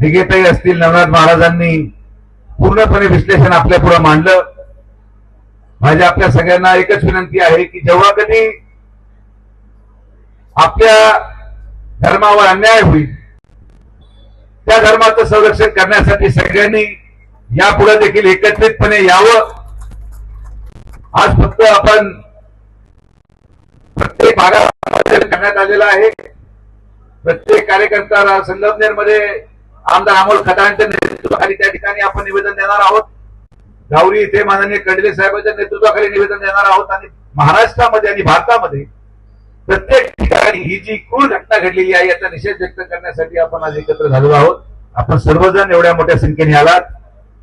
दिगेताई असतील नवनाथ महाराजांनी. पूर्णपणे विश्लेषण आपल्या पुढे मांडलं. माझी आपल्या सगळ्यांना एकच विनंती आहे की जेव्हा कधी आपल्या धर्मावर अन्याय होईल त्या धर्माचं संरक्षण करण्यासाठी सगळ्यांनी यापुढे देखील एकत्रितपणे यावं. आज फक्त आपण प्रत्येक भागात करण्यात आलेला आहे. प्रत्येक कार्यकर्ता संगमनेरमध्ये आमदार अमोल खताळांच्या नेतृत्वाखाली त्या ठिकाणी आपण निवेदन देणार आहोत. गावरी इथे माननीय कडले साहेबांच्या नेतृत्वाखाली निवेदन देणार आहोत आणि महाराष्ट्रामध्ये आणि भारतामध्ये प्रत्येक ठिकाणी ही जी क्रूर घटना घडलेली आहे याचा निषेध व्यक्त करण्यासाठी आपण आज एकत्र झालेलो आहोत. आपण सर्वजण एवढ्या मोठ्या संख्येने आलात.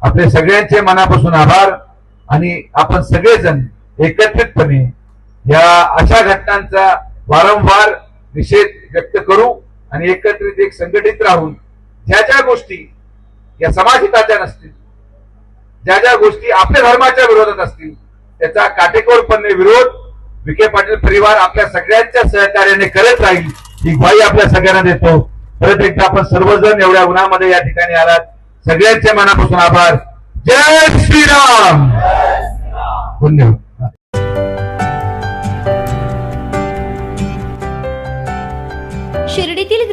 आपले सगळ्यांचे मनापासून आभार आणि आपण सगळेजण एकत्रितपणे या अशा घटनांचा वारंवार निषेध व्यक्त करू आणि एकत्रित एक संघटित राहून ज्या ज्या गोष्टी या समाजहिताच्या नसतील ज्या ज्या गोष्टी आपल्या धर्माच्या विरोधात असतील त्याचा काटेकोरपणे विरोध विखे पाटील परिवार आपल्या सगळ्यांच्या सहकार्याने करत राहील ही ग्वाही आपल्या सगळ्यांना देतो. परत एकदा आपण सर्वजण एवढ्या उन्हामध्ये या ठिकाणी आलात. सगळ्यांच्या मनापासून आभार. जय श्रीराम! धन्यवाद.